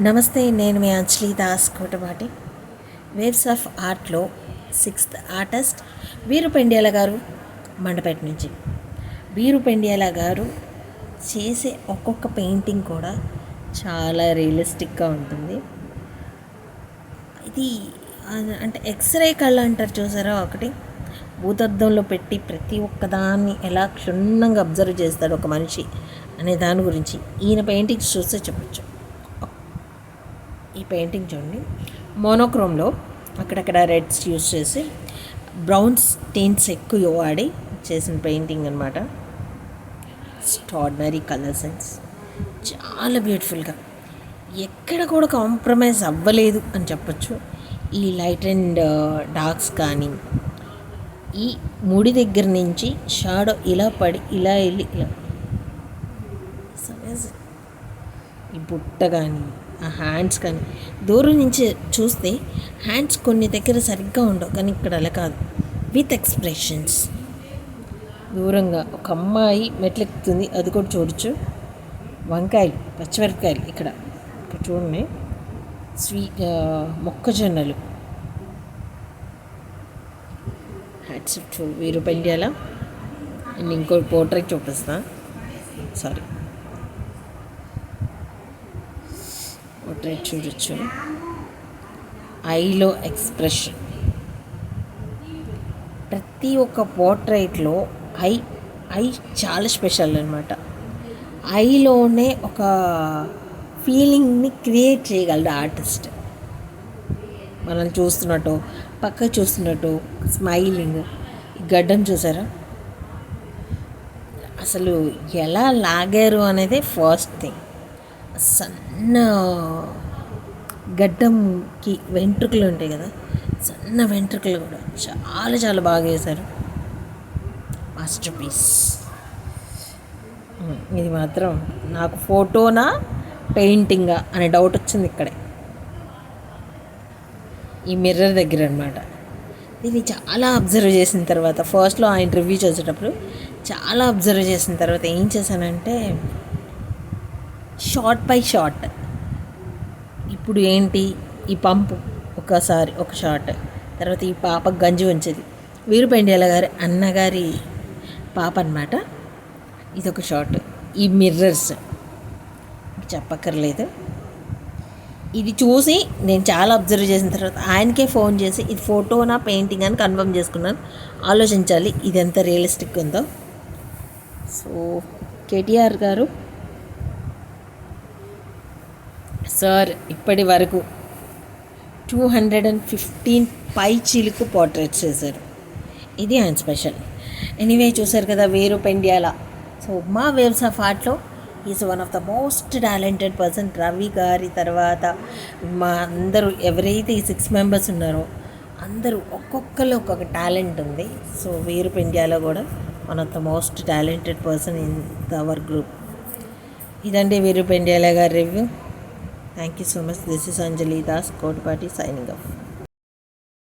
నమస్తే నేను మీ అంజలి దాస్ కోటపాటి. వేవ్స్ ఆఫ్ ఆర్ట్లో సిక్స్త్ ఆర్టిస్ట్ వీరు పెండియాల గారు మండపేట నుంచి. వీరు పెండియాల గారు చేసే ఒక్కొక్క పెయింటింగ్ కూడా చాలా రియలిస్టిక్గా ఉంటుంది. ఇది అంటే ఎక్స్రే కళ్ళు అంటారు చూసారా ఒకటి? భూతద్దంలో పెట్టి ప్రతి ఒక్కదాన్ని ఎలా క్షుణ్ణంగా అబ్జర్వ్ చేస్తాడు ఒక మనిషి అనే దాని గురించి. ఈయన పెయింటింగ్స్ చూస్తే చెప్పచ్చు. ఈ పెయింటింగ్ చూడండి. మోనోక్రోమ్లో అక్కడక్కడ రెడ్స్ యూస్ చేసి బ్రౌన్స్ టెయింట్స్ ఎక్కువ వాడి చేసిన పెయింటింగ్ అనమాట ఎక్స్ట్రాడినరీ కలర్ సెన్స్. చాలా బ్యూటిఫుల్గా. ఎక్కడ కూడా కాంప్రమైజ్ అవ్వలేదు అని చెప్పచ్చు. ఈ లైట్ అండ్ డార్క్స్ కానీ ఈ ముడి దగ్గర నుంచి షాడో ఇలా పడి ఇలా వెళ్ళి ఇలా. ఈ బుట్ట కానీ ఆ హ్యాండ్స్ కానీ. దూరం నుంచి చూస్తే హ్యాండ్స్ కొన్ని దగ్గర సరిగ్గా ఉండవు కానీ ఇక్కడ అలా కాదు. విత్ ఎక్స్ప్రెషన్స్ దూరంగా ఒక అమ్మాయి మెట్లెక్కుతుంది అది కూడా చూడొచ్చు. వంకాయలు పచ్చిమిరపకాయలు ఇక్కడ. ఇక్కడ చూడండి. స్వీట్ మొక్కజొన్నలు. Hats to Veeru Pendyala and ఇంకో పోర్ట్రేట్ చూపిస్తా. సారీ పోర్ట్రేట్ చూడొచ్చు. ఐలో ఎక్స్ప్రెషన్ ప్రతి ఒక్క పోర్ట్రైట్లో ఐ ఐ చాలా స్పెషల్ అనమాట ఐలోనే ఒక ఫీలింగ్ని క్రియేట్ చేయగలడు ఆర్టిస్ట్ మనం చూస్తున్నట్టు పక్క చూస్తున్నట్టు స్మైలింగ్ గడ్డం చూసారా? అసలు ఎలా లాగారు అనేది ఫస్ట్ థింగ్ సన్న గడ్డంకి వెంట్రుకలు ఉంటాయి కదా సన్న వెంట్రుకలు కూడా చాలా చాలా బాగా వేశారు. మాస్టర్ పీస్ ఇది మాత్రం నాకు ఫోటోనా పెయింటింగా అనే డౌట్ వచ్చింది ఇక్కడే. ఈ మిర్రర్ దగ్గర అనమాట దీన్ని చాలా అబ్జర్వ్ చేసిన తర్వాత ఫస్ట్లో ఆయన రివ్యూ చూసేటప్పుడు చాలా అబ్జర్వ్ చేసిన తర్వాత ఏం చేశానంటే షార్ట్ బై షార్ట్ ఇప్పుడు ఏంటి? ఈ పంపు ఒకసారి ఒక షార్ట్ తర్వాత ఈ పాప గంజి ఉంచేది వీరుపెండేల గారి అన్నగారి పాప అనమాట ఇది ఒక షార్ట్ ఈ మిర్రర్స్. చెప్పక్కర్లేదు. ఇది చూసి నేను చాలా అబ్జర్వ్ చేసిన తర్వాత ఆయనకే ఫోన్ చేసి ఇది ఫోటోనా పెయింటింగ్? అని కన్ఫర్మ్ చేసుకున్నాను. ఆలోచించాలి ఇది ఎంత రియలిస్టిక్ ఉందో. సో కేటీఆర్ గారు సార్ ఇప్పటి వరకు టూ హండ్రెడ్ అండ్ ఫిఫ్టీన్ పై చిలుకు పోర్ట్రేట్స్ చేశారు. ఇది ఆయన స్పెషల్ ఎనీవే చూశారు కదా వేరు పెండ్యాల. సో మా waves of ఆర్ట్లో is one of the most talented person Ravi గారి తర్వాత మా అందరూ ఎవరైతే ఈ సిక్స్ మెంబర్స్ ఉన్నారో అందరూ ఒక్కొక్కరు ఒక్కొక్క టాలెంట్ ఉంది. సో వేరు ఇండియాలో కూడా one of the most talented person in our group ఇదండి వీరు పెండ్యాల గారి review Thank you so much. This is Anjali Das, party signing off.